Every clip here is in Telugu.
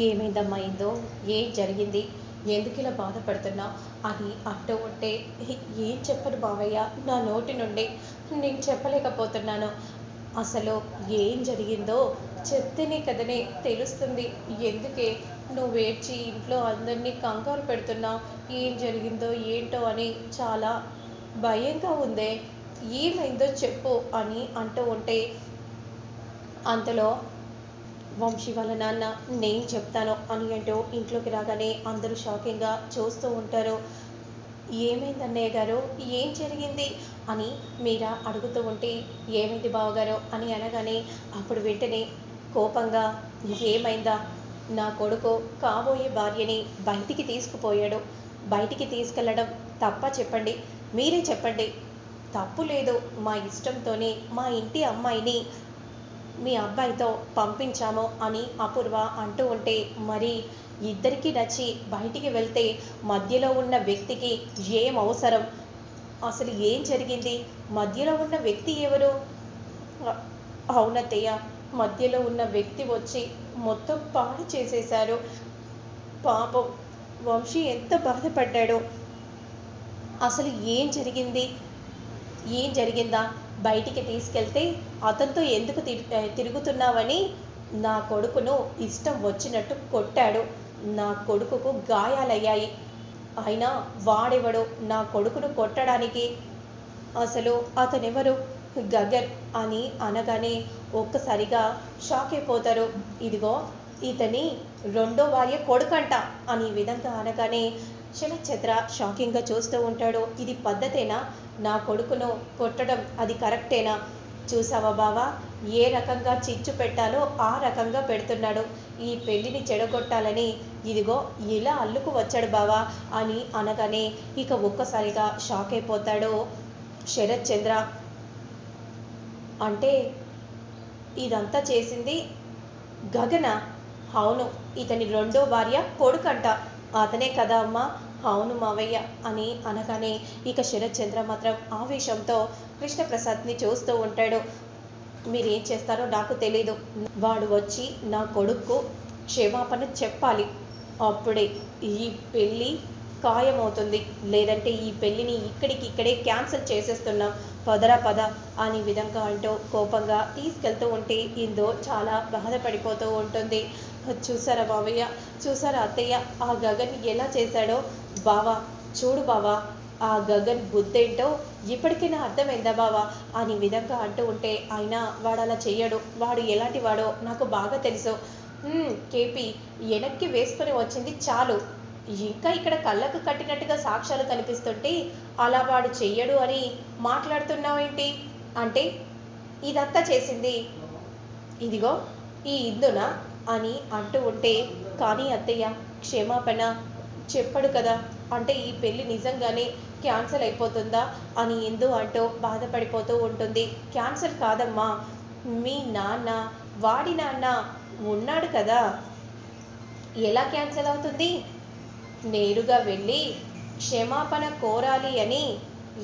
ఏమైందమ్మా అయిందో ఏం జరిగింది? ఎందుకు ఇలా బాధపడుతున్నా? అని అంటూ ఉంటే ఏం చెప్పను బావయ్య? నా నోటి నుండి నేను చెప్పలేకపోతున్నాను. అసలు ఏం జరిగిందో చెప్తేనే కదనే తెలుస్తుంది. ఎందుకే నువ్వు ఏడ్చి ఇంట్లో అందరినీ కంగారు పెడుతున్నావు ఏం జరిగిందో ఏంటో అని చాలా భయంగా ఉందే. ఏమైందో చెప్పు అని అంటూ ఉంటే అంతలో వంశీ వాళ్ళ నాన్న నేను చెప్తాను అని అంటూ ఇంట్లోకి రాగానే అందరూ షాకింగ్గా చూస్తూ ఉంటారు. ఏమైంది అన్నయ్య గారు? ఏం జరిగింది? అని మీరా అడుగుతూ ఉంటే ఏమైంది బావగారు? అని అనగానే అప్పుడు వెంటనే కోపంగా ఏమైందా? నా కొడుకు కాబోయే భార్యని బయటికి తీసుకుపోయాడు. బయటికి తీసుకెళ్ళడం తప్ప చెప్పండి. మీరే చెప్పండి. తప్పు లేదు. మా ఇష్టంతోనే మా ఇంటి అమ్మాయిని మీ అబ్బాయితో పంపించాము అని అపూర్వ అంటూ ఉంటే మరి ఇద్దరికి నచ్చి బయటికి వెళ్తే మధ్యలో ఉన్న వ్యక్తికి ఏం అవసరం? అసలు ఏం జరిగింది? మధ్యలో ఉన్న వ్యక్తి ఎవరు? అవునతయ్య మధ్యలో ఉన్న వ్యక్తి వచ్చి మొత్తం పాడు చేసేశారు. పాపం వంశీ ఎంత బాధపడ్డాడో. అసలు ఏం జరిగింది? ఏం జరిగిందా? బయటికి తీసుకెళ్తే అతనితో ఎందుకు తి- తిరుగుతున్నావని నా కొడుకును ఇష్టం వచ్చినట్టు కొట్టాడు. నా కొడుకుకు గాయాలయ్యాయి. అయినా వాడెవడు నా కొడుకును కొట్టడానికి అసలు అతనెవరు? గగన్ అని అనగానే ఒక్కసారిగా షాక్ అయిపోతారు. ఇదిగో ఇతని రెండో భార్య కొడుకంట అని విధంగా అనగానే శరత్చంద్ర షాకింగ్గా చూస్తూ ఉంటాడు. ఇది పద్ధతేనా? నా కొడుకును కొట్టడం అది కరెక్టేనా? చూసావా బావా? ఏ రకంగా చిచ్చు పెట్టాలో ఆ రకంగా పెడుతున్నాడు. ఈ పెళ్ళిని చెడగొట్టాలని ఇదిగో ఇలా అల్లుకు వచ్చాడు బావా అని అనగానే ఇక ఒక్కసారిగా షాక్ అయిపోతాడు శరత్ చంద్ర. అంటే ఇదంతా చేసింది గగన? అవును ఇతని రెండో భార్య కొడుకంట. అతనే కదా అమ్మా. అవును మావయ్య అని అనగానే ఇక శరత్చంద్ర మాత్రం ఆవేశంతో కృష్ణప్రసాద్ని చూస్తూ ఉంటాడు. మీరు ఏం చేస్తారో నాకు తెలీదు. వాడు వచ్చి నా కొడుకు క్షమాపణ చెప్పాలి. అప్పుడే ఈ పెళ్ళి ఖాయమవుతుంది. లేదంటే ఈ పెళ్ళిని ఇక్కడికి ఇక్కడే క్యాన్సిల్ చేసేస్తున్నాం. పదరా పద అని విధంగా అంటూ కోపంగా తీసుకెళ్తూ ఉంటే ఇందో చాలా బాధపడిపోతూ ఉంటుంది. చూసారా బావయ్య? చూసారా అత్తయ్య? ఆ గగన్ ఎలా చేశాడో? బావా చూడు బావా ఆ గగన్ బుద్ధేంటో? ఇప్పటికైనా అర్థమైందా బావా? అని విధంగా అంటూ ఉంటే ఆయన వాడు అలా చెయ్యడు. వాడు ఎలాంటి వాడో నాకు బాగా తెలుసు. కేపీ వెనక్కి వేసుకొని వచ్చింది చాలు. ఇంకా ఇక్కడ కళ్ళకు కట్టినట్టుగా సాక్ష్యాలు కనిపిస్తుంటే అలా వాడు చెయ్యడు అని మాట్లాడుతున్నావేంటి? అంటే ఇదంతా చేసింది. ఇదిగో ఈ ఇందునా? అని అంటూ ఉంటే కానీ అత్తయ్య క్షమాపణ చెప్పడు కదా. అంటే ఈ పెళ్ళి నిజంగానే క్యాన్సిల్ అయిపోతుందా? అని ఎందు అంటూ బాధపడిపోతూ ఉంటుంది. క్యాన్సిల్ కాదమ్మా. మీ నాన్న వాడి నాన్న ఉన్నాడు కదా. ఎలా క్యాన్సిల్ అవుతుంది? నేరుగా వెళ్ళి క్షమాపణ కోరాలి అని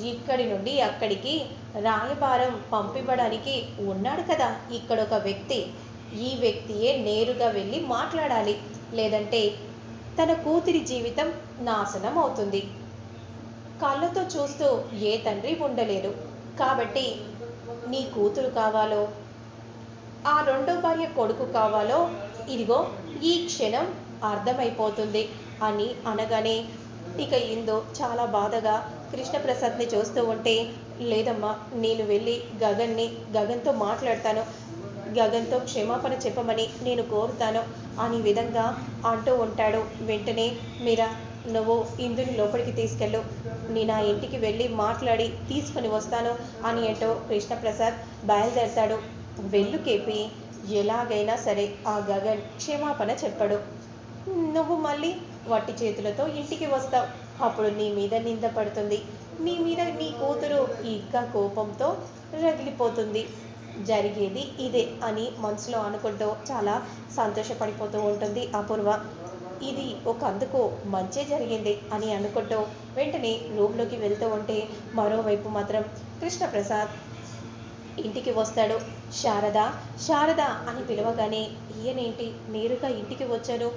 ఇక్కడి నుండి అక్కడికి రాయబారం పంపివ్వడానికి ఉన్నాడు కదా. ఇక్కడ ఒక వ్యక్తి ఈ వ్యక్తియే నేరుగా వెళ్ళి మాట్లాడాలి. లేదంటే తన కూతురి జీవితం నాశనం అవుతుంది కళ్ళతో చూస్తూ ఏ తండ్రి ఉండలేరు. కాబట్టి నీ కూతురు కావాలో ఆ రెండో భార్య కొడుకు కావాలో ఇదిగో ఈ క్షణం అర్థమైపోతుంది అని అనగానే ఇక ఇందు చాలా బాధగా కృష్ణప్రసాద్ని చూస్తూ ఉంటే లేదమ్మా నేను వెళ్ళి గగన్ని గగన్తో మాట్లాడతాను. గగన్తో క్షమాపణ చెప్పమని నేను కోరుతాను. అని విధంగా అంటూ ఉంటాడు. వెంటనే మీరా నువ్వు ఇందుని లోపలికి తీసుకెళ్ళు. నేను ఆ ఇంటికి వెళ్ళి మాట్లాడి తీసుకుని వస్తాను అని అంటూ కృష్ణప్రసాద్ బయలుదేరతాడు. వెళ్ళు కేపి ఎలాగైనా సరే ఆ గగన్ క్షమాపణ చెప్పడు. నువ్వు మళ్ళీ వట్టి చేతులతో ఇంటికి వస్తావు. అప్పుడు నీ మీద నింద పడుతుంది. నీ మీద నీ కూతురు ఇంకా కోపంతో రగిలిపోతుంది. జరిగేది ఇదే అని మనసులో అనుకుంటూ చాలా సంతోషపడిపోతూ ఉంటుంది అపూర్వ. ఇది ఒక అందుకు మంచి జరిగింది అని అనుకుంటూ వెంటనే రూమ్లోకి వెళ్తూ ఉంటే మరోవైపు మాత్రం కృష్ణప్రసాద్ ఇంటికి వస్తాడు. శారద శారద అని పిలవగానే ఈయనేంటి? నేరుగా ఇంటికి వచ్చాను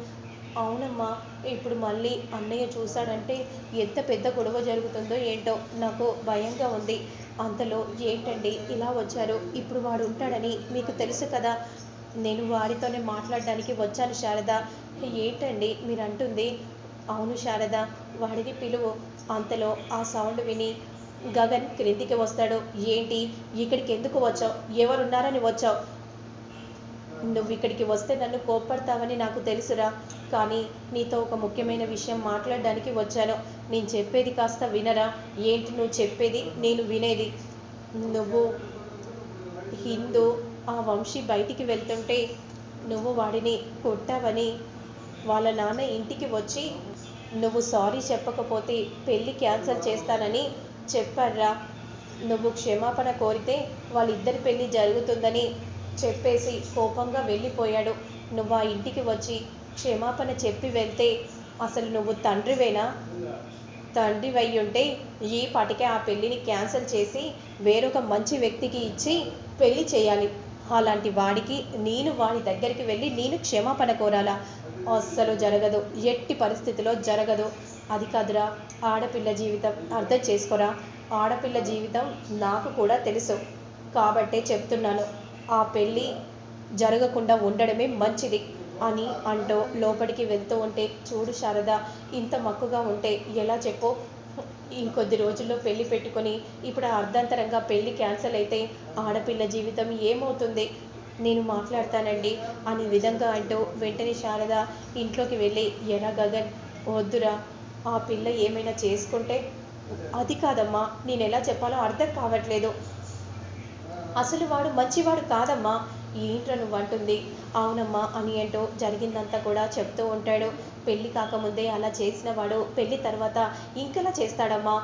అవునమ్మా ఇప్పుడు మళ్ళీ అన్నయ్య చూశాడంటే ఎంత పెద్ద గొడవ జరుగుతుందో ఏంటో నాకు భయంగా ఉంది. అంతలో ఏంటండి ఇలా వచ్చారు? ఇప్పుడు వాడు ఉంటాడని మీకు తెలుసు కదా. నేను వాడితోనే మాట్లాడడానికి వచ్చాను శారద. ఏంటండి మీరు అంటుంది అవును శారద వాడిని పిలువు. అంతలో ఆ సౌండ్ విని గగన్ క్రిందికి వస్తాడు. ఏంటి? ఇక్కడికి ఎందుకు వచ్చావు? ఎవరున్నారని వచ్చావు? నువ్వు ఇక్కడికి వస్తే నన్ను కోప్పడతావని నాకు తెలుసురా. కానీ నీతో ఒక ముఖ్యమైన విషయం మాట్లాడడానికి వచ్చాను. నేను చెప్పేది కాస్త వినరా? ఏంటి నువ్వు చెప్పేది? నేను వినేది. నువ్వు హిందూ ఆ వంశీ బయటికి వెళ్తుంటే నువ్వు వాడిని కొట్టావని వాళ్ళ నాన్న ఇంటికి వచ్చి నువ్వు సారీ చెప్పకపోతే పెళ్ళి క్యాన్సల్ చేస్తానని చెప్పారా నువ్వు క్షమాపణ కోరితే వాళ్ళిద్దరి పెళ్ళి జరుగుతుందని చెప్పేసి కోపంగా వెళ్ళిపోయాడు. నువ్వు ఆ ఇంటికి వచ్చి క్షమాపణ చెప్పి వెళ్తే అసలు నువ్వు తండ్రివేనా? తండ్రి అయి ఉంటే ఈ పాటికే ఆ పెళ్ళిని క్యాన్సిల్ చేసి వేరొక మంచి వ్యక్తికి ఇచ్చి పెళ్ళి చేయాలి. అలాంటి వాడికి నేను వాడి దగ్గరికి వెళ్ళి నేను క్షమాపణ కోరాలా. అస్సలు జరగదు. ఎట్టి పరిస్థితిలో జరగదు. అది కాదురా ఆడపిల్ల జీవితం అర్థం చేసుకోరా? ఆడపిల్ల జీవితం నాకు కూడా తెలుసు. కాబట్టే చెప్తున్నాను. ఆ పెళ్ళి జరగకుండా ఉండడమే మంచిది అని అంటూ లోపలికి వెళ్తూ ఉంటే చూడు శారద ఇంత మక్కుగా ఉంటే ఎలా చెప్పు? ఇంకొద్ది రోజుల్లో పెళ్ళి పెట్టుకొని ఇప్పుడు అర్ధాంతరంగా పెళ్ళి క్యాన్సిల్ అయితే ఆడపిల్ల జీవితం ఏమవుతుంది? నేను మాట్లాడతానండి అనే విధంగా అంటూ వెంటనే శారద ఇంట్లోకి వెళ్ళి ఎరా గగన్ వద్దురా ఆ పిల్ల ఏమైనా చేసుకుంటే? అది కాదమ్మా నేను ఎలా చెప్పాలో అర్థం కావట్లేదు. అసలు వాడు మంచివాడు కాదమ్మా ఏంట్రా నువ్వు అంటుంది అవునమ్మా అని ఏంటో జరిగిందంతా కూడా చెప్తూ ఉంటాడు. పెళ్ళి కాకముందే అలా చేసిన వాడు పెళ్ళి తర్వాత ఇంకెలా చేస్తాడమ్మా?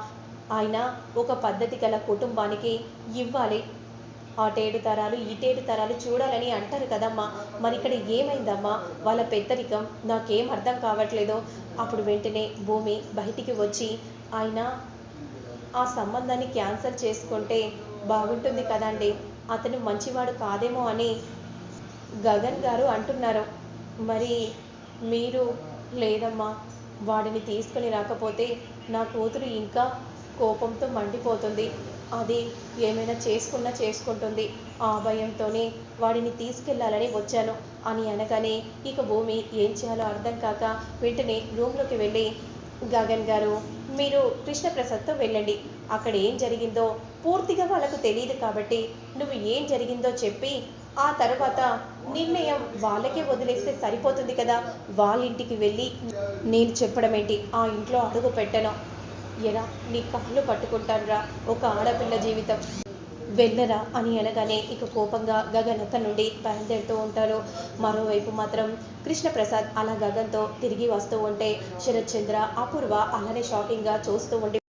ఆయన ఒక పద్ధతి గల కుటుంబానికి ఇవ్వాలి. అటేడు తరాలు ఇటేడు తరాలు చూడాలని అంటారు కదమ్మా. మరి ఇక్కడ ఏమైందమ్మా? వాళ్ళ పెద్దరికం నాకేం అర్థం కావట్లేదో. అప్పుడు వెంటనే భూమి బయటికి వచ్చి ఆయన ఆ సంబంధాన్ని క్యాన్సల్ చేసుకుంటే బాగుంటుంది కదండి. అతను మంచివాడు కాదేమో అని గగన్ గారు అంటున్నారు. మరి మీరు లేదమ్మా వాడిని తీసుకొని రాకపోతే నా కూతురు ఇంకా కోపంతో మండిపోతుంది. అది ఏమైనా చేసుకున్నా చేసుకుంటుంది. ఆ భయంతోనే వాడిని తీసుకెళ్ళాలని వచ్చాను అని అనగానే ఇక భూమి ఏం చేయాలో అర్థం కాక వెంటనే రూమ్లోకి వెళ్ళి గగన్ గారు మీరు కృష్ణప్రసాద్తో వెళ్ళండి. అక్కడ ఏం జరిగిందో పూర్తిగా వాళ్ళకు తెలియదు కాబట్టి నువ్వు ఏం జరిగిందో చెప్పి ఆ తర్వాత నిర్ణయం వాళ్ళకే వదిలేస్తే సరిపోతుంది కదా. వాళ్ళ ఇంటికి వెళ్ళి నేను చెప్పడం ఏంటి? ఆ ఇంట్లో అడుగు పెట్టను. ఎలా నీ కాళ్ళు పట్టుకుంటానురా. ఒక ఆడపిల్ల జీవితం. వెళ్ళరా అని అనగానే ఇక కోపంగా గగన్ అక్కడి నుండి బయలుదేరుతూ ఉంటారు. మరోవైపు మాత్రం కృష్ణప్రసాద్ అలా గగన్తో తిరిగి వస్తూ ఉంటే శరత్ చంద్ర అపూర్వ అలానే షాకింగ్గా చూస్తూ ఉండి